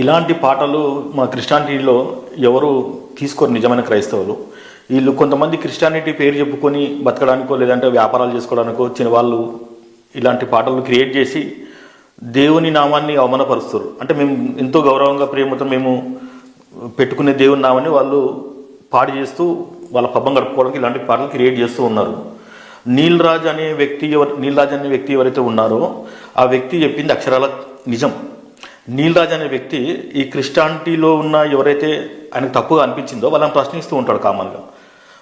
ఇలాంటి పాటలు మా క్రిస్టియానిటీలో ఎవరు తీసుకోరు నిజమైన క్రైస్తవులు. వీళ్ళు కొంతమంది క్రిస్టియానిటీ పేరు చెప్పుకొని బతకడానికో లేదంటే వ్యాపారాలు చేసుకోవడానికో చిన్న వాళ్ళు ఇలాంటి పాటలు క్రియేట్ చేసి దేవుని నామాన్ని అవమానపరుస్తారు అంటే మేము ఎంతో గౌరవంగా ప్రేమతో మేము పెట్టుకునే దేవుని నామాన్ని వాళ్ళు పాడి చేస్తూ వాళ్ళ పబ్బం గడుపుకోవడానికి ఇలాంటి పాటలు క్రియేట్ చేస్తూ ఉన్నారు. నీల్ రాజ్ అనే వ్యక్తి ఎవరు నీల్ రాజ్ అనే వ్యక్తి ఎవరైతే ఉన్నారో ఆ వ్యక్తి చెప్పింది అక్షరాల నిజం. నీల్ రాజ్ అనే వ్యక్తి ఈ క్రిస్టియానిటీలో ఉన్న ఎవరైతే ఆయనకు తప్పుగా అనిపించిందో వాళ్ళని ప్రశ్నిస్తూ ఉంటాడు కామన్గా.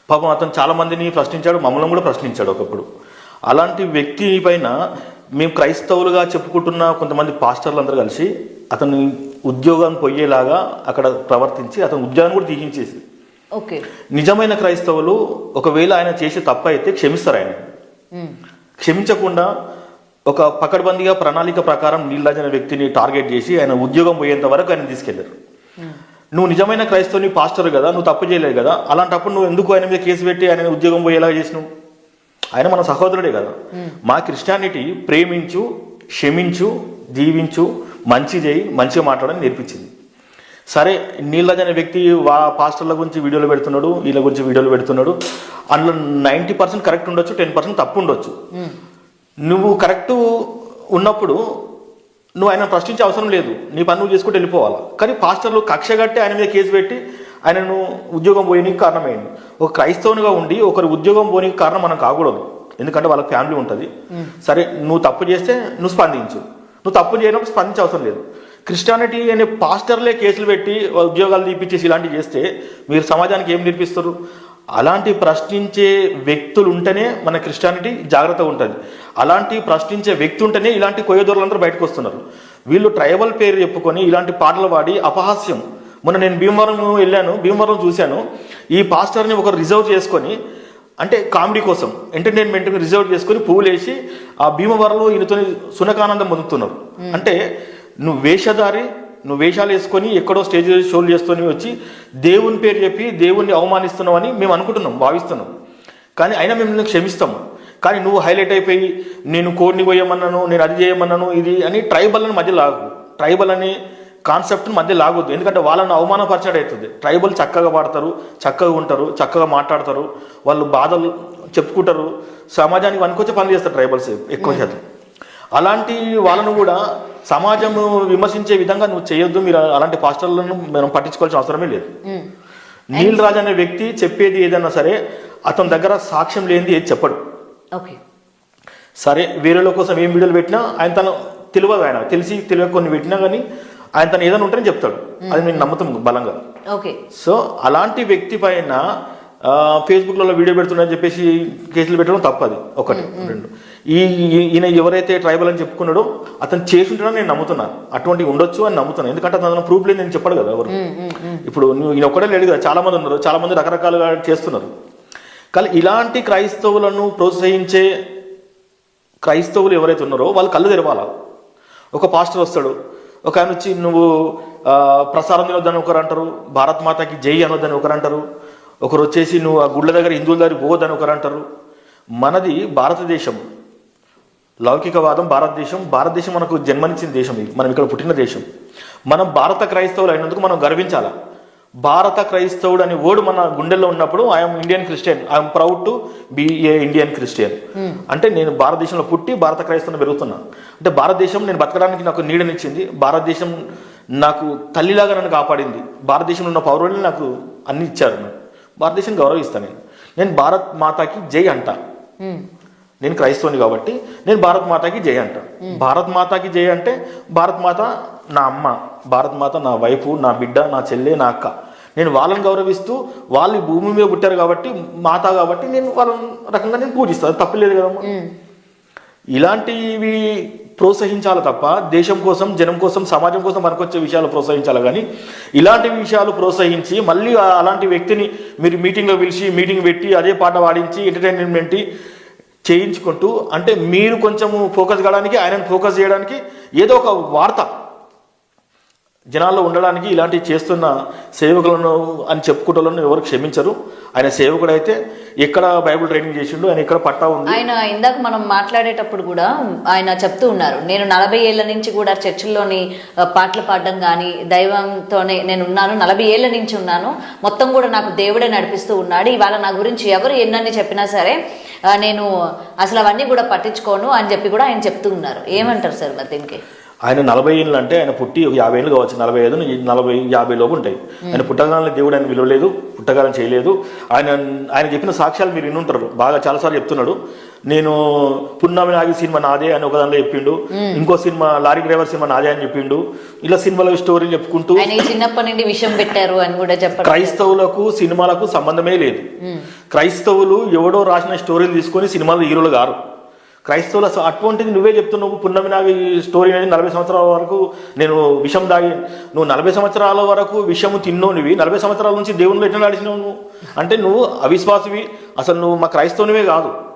పాపం అతను చాలా మందిని ప్రశ్నించాడు మమ్మల్ని కూడా ప్రశ్నించాడు ఒకప్పుడు. అలాంటి వ్యక్తి పైన మేము క్రైస్తవులుగా చెప్పుకుంటున్న కొంతమంది పాస్టర్లు అందరూ కలిసి అతని ఉద్యోగం పోయేలాగా అక్కడ ప్రవర్తించి అతని ఉద్యోగాన్ని కూడా తీయించేసి ఓకే. నిజమైన క్రైస్తవులు ఒకవేళ ఆయన చేసే తప్పు అయితే క్షమిస్తారు ఆయన. క్షమించకుండా ఒక పకడ్బందీగా ప్రణాళిక ప్రకారం నీళ్ళరాజ్ అనే వ్యక్తిని టార్గెట్ చేసి ఆయన ఉద్యోగం పోయేంత వరకు ఆయన తీసుకెళ్ళారు. నువ్వు నిజమైన క్రైస్తవుని పాస్టర్ కదా నువ్వు తప్పు చేయలేదు కదా అలాంటప్పుడు నువ్వు ఎందుకు ఆయన మీద కేసు పెట్టి ఆయన ఉద్యోగం పోయేలా చేసినావు? ఆయన మన సహోదరుడే కదా. మా క్రిస్టియానిటీ ప్రేమించు క్షమించు దీవించు మంచి చేయి మంచిగా మాట్లాడని నేర్పించింది. సరే నీళ్ళజ్ అనే వ్యక్తి వా పాస్టర్ల గురించి వీడియోలు పెడుతున్నాడు వీళ్ళ గురించి వీడియోలు పెడుతున్నాడు. అందులో నైంటీ పర్సెంట్ కరెక్ట్ ఉండొచ్చు టెన్ పర్సెంట్ తప్పు ఉండొచ్చు. నువ్వు కరెక్ట్ ఉన్నప్పుడు నువ్వు ఆయన ప్రశ్నించే అవసరం లేదు. నీ పని నువ్వు చేసుకుంటూ వెళ్ళిపోవాలి. కానీ పాస్టర్లు కక్ష కట్టి ఆయన మీద కేసు పెట్టి ఆయనను ఉద్యోగం పోయడానికి కారణమైంది. ఒక క్రైస్తవునిగా ఉండి ఒకరి ఉద్యోగం పోనీకి కారణం మనం కాకూడదు. ఎందుకంటే వాళ్ళకి ఫ్యామిలీ ఉంటుంది. సరే నువ్వు తప్పు చేస్తే నువ్వు స్పందించు. నువ్వు తప్పు చేయనప్పుడు స్పందించే అవసరం లేదు. క్రిస్టియానిటీ అనే పాస్టర్లే కేసులు పెట్టి ఉద్యోగాలు తీపిచ్చేసి ఇలాంటివి చేస్తే మీరు సమాజానికి ఏం నేర్పిస్తారు? అలాంటి ప్రశ్నించే వ్యక్తులు ఉంటేనే మన క్రిస్టియానిటీ జాగ్రత్తగా ఉంటుంది. అలాంటి ప్రశ్నించే వ్యక్తి ఉంటేనే ఇలాంటి కొయ్యదొరలందరూ బయటకు వస్తున్నారు. వీళ్ళు ట్రైబల్ పేరు చెప్పుకొని ఇలాంటి పాటలు పాడి అపహాస్యం. మొన్న నేను భీమవరం వెళ్ళాను భీమవరం చూశాను. ఈ పాస్టర్ని ఒక రిజర్వ్ చేసుకొని అంటే కామెడీ కోసం ఎంటర్టైన్మెంట్ రిజర్వ్ చేసుకొని పువ్వులు వేసి ఆ భీమవరంలో ఈయనతో సునకానందం పొందుతున్నారు. అంటే నువ్వు వేషధారి నువ్వు వేషాలు వేసుకొని ఎక్కడో స్టేజ్ షోలు చేసుకొని వచ్చి దేవుని పేరు చెప్పి దేవుణ్ణి అవమానిస్తున్నావు అని మేము అనుకుంటున్నాం భావిస్తున్నాం. కానీ అయినా మేము క్షమిస్తాము. కానీ నువ్వు హైలైట్ అయిపోయి నేను కోడిని పోయమన్నాను నేను అది చేయమన్నాను ఇది అని ట్రైబల్ అని మధ్య లాగు. ట్రైబల్ అనే కాన్సెప్ట్ మధ్య లాగొద్దు. ఎందుకంటే వాళ్ళని అవమానపరచడం అవుతుంది ట్రైబల్ చక్కగా పాడతారు చక్కగా ఉంటారు చక్కగా మాట్లాడతారు వాళ్ళు బాధలు చెప్పుకుంటారు. సమాజానికి వనుకొచ్చే పనులు చేస్తారు ట్రైబల్స్ ఎక్కువ శాతం. అలాంటి వాళ్ళను కూడా సమాజం విమర్శించే విధంగా నువ్వు చేయొద్దు. మీరు అలాంటి పాస్టర్లను మనం పట్టించుకోవాల్సిన అవసరమే లేదు. మ్మ్. నీల్ రాజ్ అనే వ్యక్తి చెప్పేది ఏదైనా సరే అతని దగ్గర సాక్ష్యం లేనిది ఏది చెప్పడు. ఓకే సరే వేరేల కోసం ఏం వీడియోలు పెట్టినా ఆయన తను తెలియదు ఆయన. తెలిసి తెలియక కొన్ని పెట్టినా కానీ ఆయన తను ఏదైనా ఉంటేనే చెప్తాడు. అది నేను నమ్ముతాం బలంగా. ఓకే సో అలాంటి వ్యక్తి పైన ఫేస్బుక్లలో వీడియో పెడుతున్నారని చెప్పేసి కేసులు పెట్టడం తప్పది. ఒకటి రెండు. ఈ ఈయన ఎవరైతే ట్రైబల్ అని చెప్పుకున్నాడో అతను చేసి ఉంటాడని నేను నమ్ముతున్నాను అటువంటివి ఉండొచ్చు అని నమ్ముతున్నాను ఎందుకంటే అతను ప్రూఫ్ లేదు నేను చెప్పాడు కదా ఎవరు. ఇప్పుడు ఈయన ఒక్కడే లేడు కదా. చాలా మంది ఉన్నారు. చాలా మంది రకరకాలుగా చేస్తున్నారు. కానీ ఇలాంటి క్రైస్తవులను ప్రోత్సహించే క్రైస్తవులు ఎవరైతే ఉన్నారో వాళ్ళు కళ్ళు తెరవాల? ఒక పాస్టర్ వస్తాడు. ఒక ఆయన వచ్చి నువ్వు ప్రసారం తినొద్దని ఒకరు అంటారు భారత్ మాతకి జై అనొద్దని ఒకరు అంటారు. ఒకరు వచ్చేసి నువ్వు ఆ గుళ్ళ దగ్గర హిందువుల దగ్గర పోవద్దని ఒకరు అంటారు. మనది భారతదేశం. లౌకికవాదం భారతదేశం. భారతదేశం మనకు జన్మనిచ్చిన దేశం ఇది. మనం ఇక్కడ పుట్టిన దేశం. మనం భారత క్రైస్తవులు అయినందుకు మనం గర్వించాలా? భారత క్రైస్తవుడు అనే ఓడు మన గుండెల్లో ఉన్నప్పుడు I'm Indian Christian I'm proud to be a Indian Christian అంటే నేను భారతదేశంలో పుట్టి భారత క్రైస్తవుని పెరుగుతున్నా. అంటే భారతదేశం నేను బతకడానికి నాకు నీడనిచ్చింది. భారతదేశం నాకు తల్లిలాగా నన్ను కాపాడింది. భారతదేశంలో ఉన్న పౌరులు నాకు అన్ని ఇచ్చారు భారతదేశం గౌరవిస్తాను నేను. నేను భారత్ మాతాకి జై అంటా. మ్మ్. నేను క్రైస్తవుని కాబట్టి నేను భారత్ మాతాకి జై అంట. భారత్ మాతాకి జై అంటే భారత్ మాత నా అమ్మ భారత్ మాత నా వైఫ్ నా బిడ్డ నా చెల్లె నా అక్క. నేను వాళ్ళని గౌరవిస్తూ వాళ్ళు భూమి మీద పుట్టారు కాబట్టి మాత కాబట్టి నేను వాళ్ళ రకంగా నేను పూజిస్తాను. తప్పలేదు కదమ్మా. మ్మ్. ఇలాంటివి ప్రోత్సహించాలి తప్ప దేశం కోసం జనం కోసం సమాజం కోసం పనికొచ్చే విషయాలు ప్రోత్సహించాలి. కానీ ఇలాంటి విషయాలు ప్రోత్సహించి మళ్ళీ అలాంటి వ్యక్తిని మీరు మీటింగ్లో పిలిచి మీటింగ్ పెట్టి అదే పాట పాడించి ఎంటర్టైన్మెంట్ చేయించుకుంటూ అంటే మీరు కొంచెము ఫోకస్ కావడానికి ఆయనను ఫోకస్ చేయడానికి ఏదో ఒక వార్త జనాల్లో ఉండడానికి ఇలాంటివి చేస్తున్న సేవకులను అని చెప్పుకుంటూ ఎవరు క్షమించరు. ఆయన సేవకుడు అయితే ఎక్కడ బైబిల్ ట్రైనింగ్ చేసిండు ఆయన ఎక్కడ పట్టా ఉంది. ఆయన ఇందాక మనం మాట్లాడేటప్పుడు కూడా ఆయన చెప్తూ ఉన్నారు నేను నలభై ఏళ్ళ నుంచి కూడా చర్చిల్లోని పాటలు పాడడం కానీ దైవంతోనే నేను ఉన్నాను నలభై ఏళ్ళ నుంచి ఉన్నాను మొత్తం కూడా నాకు దేవుడే నడిపిస్తూ ఉన్నాడు ఇవాళ నా గురించి ఎవరు ఎన్నని చెప్పినా సరే నేను అసలు అవన్నీ కూడా పట్టించుకోను అని చెప్పి కూడా ఆయన చెప్తూ ఉన్నారు. ఏమంటారు సార్ మరి దీనికి? ఆయన నలభై ఏళ్ళు అంటే ఆయన పుట్టి ఒక యాభై ఏళ్ళు కావచ్చు. నలభై ఐదు నలభై యాభై లోపు ఉంటాయి. ఆయన పుట్టగాలని దేవుడు ఆయన విలువలేదు పుట్టగాలని చేయలేదు. ఆయన ఆయన చెప్పిన సాక్ష్యాలు మీరు వినుంటారు బాగా చాలాసార్లు చెప్తున్నాడు. నేను పున్నమి నాగి సినిమా నాదే అని ఒక దానిలో చెప్పిండు. ఇంకో సినిమా లారీ డ్రైవర్ సినిమా నాదే అని చెప్పిండు. ఇలా సినిమాల స్టోరీలు చెప్పుకుంటూ చిన్నప్పటి నుండి విషయం పెట్టారు అని కూడా చెప్పడం క్రైస్తవులకు సినిమాలకు సంబంధమే లేదు. క్రైస్తవులు ఎవడో రాసిన స్టోరీలు తీసుకొని సినిమాలు హీరోలు గారు. క్రైస్తవుల అసలు అటువంటిది నువ్వే చెప్తున్నావు. పున్నమి నాగి స్టోరీ అనేది నలభై సంవత్సరాల వరకు నేను విషం దాగి నువ్వు నలభై సంవత్సరాల వరకు విషము తిన్నోనివి నలభై సంవత్సరాల నుంచి దేవుళ్ళు ఎట్లా నడిచినావు. నువ్వు అంటే నువ్వు అవిశ్వాసివి. అసలు నువ్వు మా క్రైస్తవునివే కాదు.